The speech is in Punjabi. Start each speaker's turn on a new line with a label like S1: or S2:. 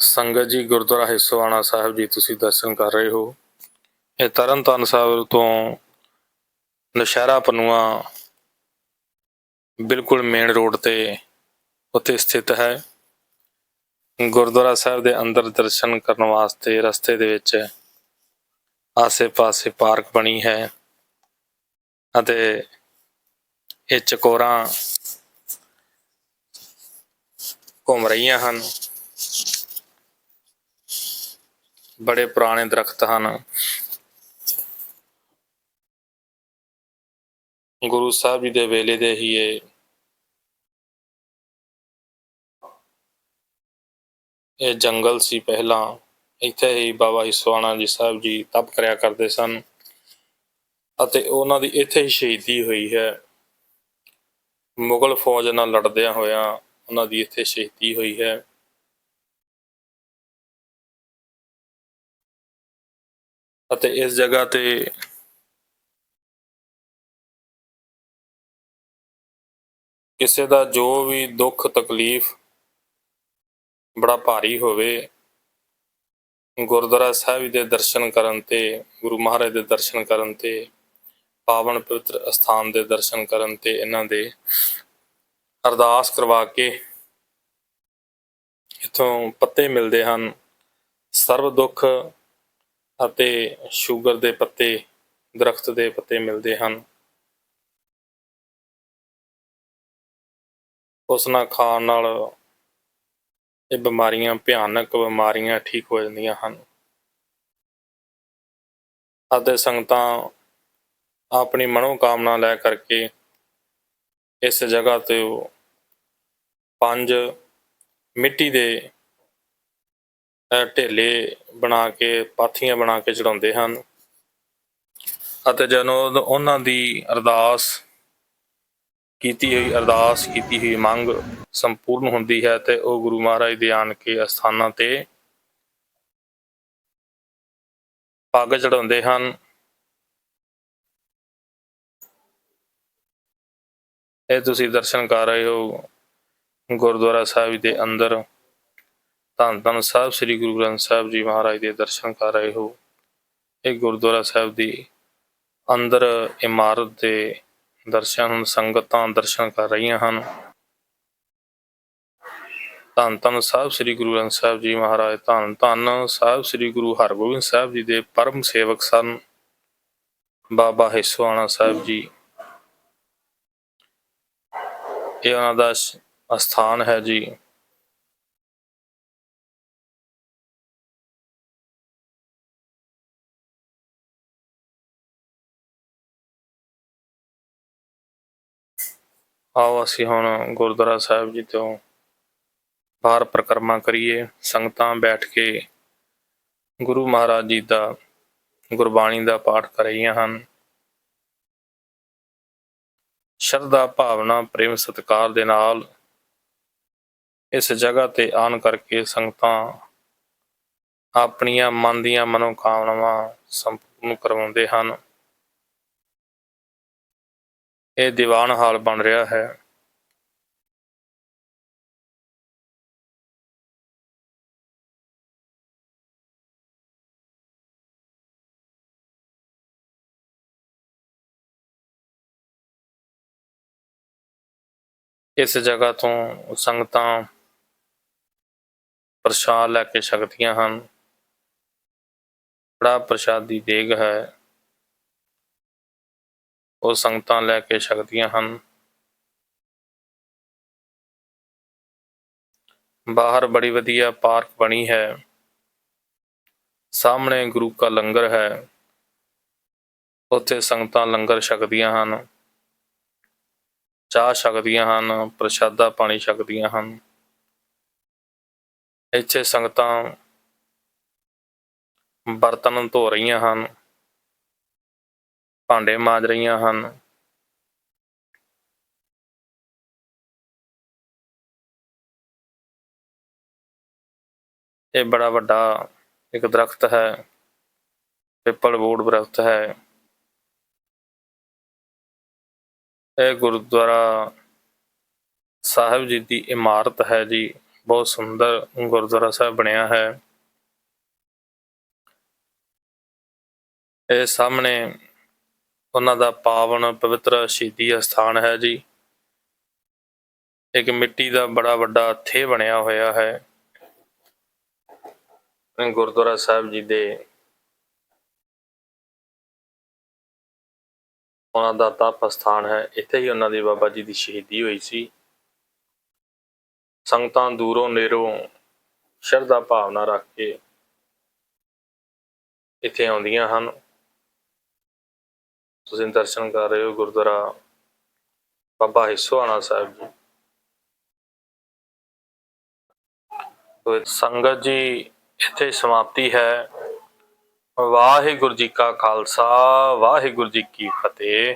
S1: ਸੰਗਤ ਜੀ, ਗੁਰਦੁਆਰਾ ਹਿੱਸੋਆਣਾ ਸਾਹਿਬ ਜੀ, ਤੁਸੀਂ ਦਰਸ਼ਨ ਕਰ ਰਹੇ ਹੋ। ਇਹ ਤਰਨਤਾਰਨ ਸਾਹਿਬ ਤੋਂ ਨਸ਼ਹਿਰਾ ਪਨੂਆ ਬਿਲਕੁਲ ਮੇਨ ਰੋਡ ਤੇ ਉੱਤੇ ਸਥਿਤ ਹੈ। ਗੁਰਦੁਆਰਾ ਸਾਹਿਬ ਦੇ ਅੰਦਰ ਦਰਸ਼ਨ ਕਰਨ ਵਾਸਤੇ ਰਸਤੇ ਦੇ ਵਿੱਚ ਆਸੇ-ਪਾਸੇ ਪਾਰਕ ਬਣੀ ਹੈ ਅਤੇ ਇਹ ਚਕੋਰਾਂ ਘੁੰਮ ਰਹੀਆਂ ਹਨ। ਬੜੇ ਪੁਰਾਣੇ ਦਰਖਤ ਹਨ। ਗੁਰੂ ਸਾਹਿਬ ਜੀ ਦੇ ਵੇਲੇ ਦੇ ਹੀ ਇਹ ਇਹ ਜੰਗਲ ਸੀ ਪਹਿਲਾਂ। ਇੱਥੇ ਹੀ ਬਾਬਾ ਈਸਵਾਣਾ ਜੀ ਸਾਹਿਬ ਜੀ ਤਪ ਕਰਿਆ ਕਰਦੇ ਸਨ ਅਤੇ ਉਹਨਾਂ ਦੀ ਇੱਥੇ ਹੀ ਸ਼ਹੀਦੀ ਹੋਈ ਹੈ। ਮੁਗਲ ਫੌਜ ਨਾਲ ਲੜਦਿਆਂ ਹੋਇਆਂ ਉਹਨਾਂ ਦੀ ਇੱਥੇ ਸ਼ਹੀਦੀ ਹੋਈ ਹੈ। ਅਤੇ ਇਸ ਜਗ੍ਹਾ ਤੇ ਕਿਸੇ ਦਾ ਜੋ ਵੀ ਦੁੱਖ, ਤਕਲੀਫ ਬੜਾ ਭਾਰੀ ਹੋਵੇ, ਗੁਰਦੁਆਰਾ ਸਾਹਿਬ ਦੇ ਦਰਸ਼ਨ ਕਰਨ ਤੇ, ਗੁਰੂ ਮਹਾਰਾਜ ਦੇ ਦਰਸ਼ਨ ਕਰਨ ਤੇ, ਪਾਵਨ ਪਵਿੱਤਰ ਅਸਥਾਨ ਦੇ ਦਰਸ਼ਨ ਕਰਨ ਤੇ ਇਹਨਾਂ ਦੇ ਅਰਦਾਸ ਕਰਵਾ ਕੇ ਇਥੋਂ ਪੱਤੇ ਮਿਲਦੇ ਹਨ। ਸਰਬ ਦੁੱਖ ਅਤੇ ਸ਼ੂਗਰ ਦੇ ਪੱਤੇ, ਦਰਖਤ ਦੇ ਪੱਤੇ ਮਿਲਦੇ ਹਨ। ਉਸ ਨਾਲ ਖਾਣ ਨਾਲ ਇਹ ਬਿਮਾਰੀਆਂ, ਭਿਆਨਕ ਬਿਮਾਰੀਆਂ ਠੀਕ ਹੋ ਜਾਂਦੀਆਂ ਹਨ। ਅਤੇ ਸੰਗਤਾਂ ਆਪਣੀ ਮਨੋ ਕਾਮਨਾ ਲੈ ਕਰਕੇ ਇਸ ਜਗ੍ਹਾ ਤੇ ਪੰਜ ਮਿੱਟੀ ਦੇ ਢੇਲੇ ਬਣਾ ਕੇ, ਪਾਥੀਆਂ ਬਣਾ ਕੇ ਚੜਾਉਂਦੇ ਹਨ। ਅਤੇ ਜਦੋਂ ਉਹਨਾਂ ਦੀ ਅਰਦਾਸ ਕੀਤੀ ਹੋਈ, ਅਰਦਾਸ ਕੀਤੀ ਹੋਈ ਮੰਗ ਸੰਪੂਰਨ ਹੁੰਦੀ ਹੈ, ਤੇ ਉਹ ਗੁਰੂ ਮਹਾਰਾਜ ਦੇ ਆਣ ਕੇ ਅਸਥਾਨਾਂ ਤੇ ਪੱਗ ਚੜਾਉਂਦੇ ਹਨ। ਇਹ ਤੁਸੀਂ ਦਰਸ਼ਨ ਕਰ ਰਹੇ ਹੋ ਗੁਰਦੁਆਰਾ ਸਾਹਿਬ ਦੇ ਅੰਦਰ। ਧੰਨ ਧੰਨ ਸਾਹਿਬ ਸ੍ਰੀ ਗੁਰੂ ਗ੍ਰੰਥ ਸਾਹਿਬ ਜੀ ਮਹਾਰਾਜ ਦੇ ਦਰਸ਼ਨ ਕਰ ਰਹੇ ਹੋ। ਇਹ ਗੁਰਦੁਆਰਾ ਸਾਹਿਬ ਦੀ ਅੰਦਰ ਇਮਾਰਤ ਦੇ ਦਰਸ਼ਨ ਹੁਣ ਸੰਗਤਾਂ ਦਰਸ਼ਨ ਕਰ ਰਹੀਆਂ ਹਨ। ਧੰਨ ਧੰਨ ਸਾਹਿਬ ਸ੍ਰੀ ਗੁਰੂ ਗ੍ਰੰਥ ਸਾਹਿਬ ਜੀ ਮਹਾਰਾਜ, ਧੰਨ ਧੰਨ ਸਾਹਿਬ ਸ੍ਰੀ ਗੁਰੂ ਹਰਗੋਬਿੰਦ ਸਾਹਿਬ ਜੀ ਦੇ ਪਰਮ ਸੇਵਕ ਸਨ। ਬਾਬਾ ਹਿੱਸੋਆਣਾ ਸਾਹਿਬ ਜੀ। ਇਹ ਉਹਨਾਂ ਦਾ ਸ- ਅਸਥਾਨ ਹੈ ਜੀ। ਆਓ ਅਸੀਂ ਹੁਣ ਗੁਰਦੁਆਰਾ ਸਾਹਿਬ ਜੀ ਤੋਂ ਬਾਹਰ ਪ੍ਰਕਰਮਾ ਕਰੀਏ, ਸੰਗਤਾਂ ਬੈਠ ਕੇ ਗੁਰੂ ਮਹਾਰਾਜ ਜੀ ਦਾ ਗੁਰਬਾਣੀ ਦਾ ਪਾਠ ਕਰ ਰਹੀਆਂ ਹਨ। ਸ਼ਰਧਾ, ਭਾਵਨਾ, ਪ੍ਰੇਮ, ਸਤਿਕਾਰ ਦੇ ਨਾਲ ਇਸ ਜਗ੍ਹਾ ਤੇ ਆਣ ਕਰਕੇ ਸੰਗਤਾਂ ਆਪਣੀਆਂ ਮਨ ਦੀਆਂ ਮਨੋਕਾਮਨਾਵਾਂ ਸੰਪੂਰਨ ਕਰਵਾਉਂਦੇ ਹਨ। ਇਹ ਦੀਵਾਨ ਹਾਲ ਬਣ ਰਿਹਾ ਹੈ। ਇਸ ਜਗ੍ਹਾ ਤੋਂ ਸੰਗਤਾਂ ਪ੍ਰਸ਼ਾਦ ਲੈ ਕੇ ਛਕਦੀਆਂ ਹਨ। ਬੜਾ ਪ੍ਰਸ਼ਾਦੀ ਦੇਗ ਹੈ। ਉਹ ਸੰਗਤਾਂ ਲੈ ਕੇ ਛਕਦੀਆਂ ਹਨ। ਬਾਹਰ ਬੜੀ ਵਧੀਆ ਪਾਰਕ ਬਣੀ ਹੈ। ਸਾਹਮਣੇ ਗੁਰੂ ਕਾ ਲੰਗਰ ਹੈ। ਉੱਥੇ ਸੰਗਤਾਂ ਲੰਗਰ ਛਕਦੀਆਂ ਹਨ। ਚਾਹ ਛਕਦੀਆਂ ਹਨ, ਪ੍ਰਸ਼ਾਦਾ ਪਾਣੀ ਛਕਦੀਆਂ ਹਨ। ਇੱਥੇ ਸੰਗਤਾਂ ਬਰਤਨ ਧੋ ਰਹੀਆਂ ਹਨ। ਭਾਂਡੇ ਮਾਂਜ ਰਹੀਆਂ ਹਨ। ਇਹ ਬੜਾ ਵੱਡਾ ਇੱਕ ਦਰਖਤ ਹੈ। ਪਿੱਪਲ ਬੋਰਡ ਦਰਖਤ ਹੈ। ਇਹ ਗੁਰਦੁਆਰਾ ਸਾਹਿਬ ਜੀ ਦੀ ਇਮਾਰਤ ਹੈ ਜੀ। ਬਹੁਤ ਸੁੰਦਰ ਗੁਰਦੁਆਰਾ ਸਾਹਿਬ ਬਣਿਆ ਹੈ। ਇਹ ਸਾਹਮਣੇ ਉਹਨਾਂ ਦਾ ਪਾਵਨ ਪਵਿੱਤਰ ਸ਼ਹੀਦੀ ਅਸਥਾਨ ਹੈ ਜੀ। ਇੱਕ ਮਿੱਟੀ ਦਾ ਬੜਾ ਵੱਡਾ ਥੇ ਬਣਿਆ ਹੋਇਆ ਹੈ। ਗੁਰਦੁਆਰਾ ਸਾਹਿਬ ਜੀ ਦੇ ਉਹਨਾਂ ਦਾ ਤਪ ਸਥਾਨ ਹੈ। ਇੱਥੇ ਹੀ ਉਹਨਾਂ ਦੇ ਬਾਬਾ ਜੀ ਦੀ ਸ਼ਹੀਦੀ ਹੋਈ ਸੀ। ਸੰਗਤਾਂ ਦੂਰੋਂ ਨੇੜੋਂ ਸ਼ਰਧਾ ਭਾਵਨਾ ਰੱਖ ਕੇ ਇੱਥੇ ਆਉਂਦੀਆਂ ਹਨ। ਤੁਸੀਂ ਦਰਸ਼ਨ ਕਰ ਰਹੇ ਹੋ ਗੁਰਦੁਆਰਾ ਬਾਬਾ ਹਿੱਸੋਆਣਾ ਸਾਹਿਬ ਜੀ। ਤੋ ਸੰਗਤ ਜੀ ਇੱਥੇ ਸਮਾਪਤੀ ਹੈ। ਵਾਹਿਗੁਰੂ ਜੀ ਕਾ ਖਾਲਸਾ, ਵਾਹਿਗੁਰੂ ਜੀ ਕੀ ਫਤਿਹ।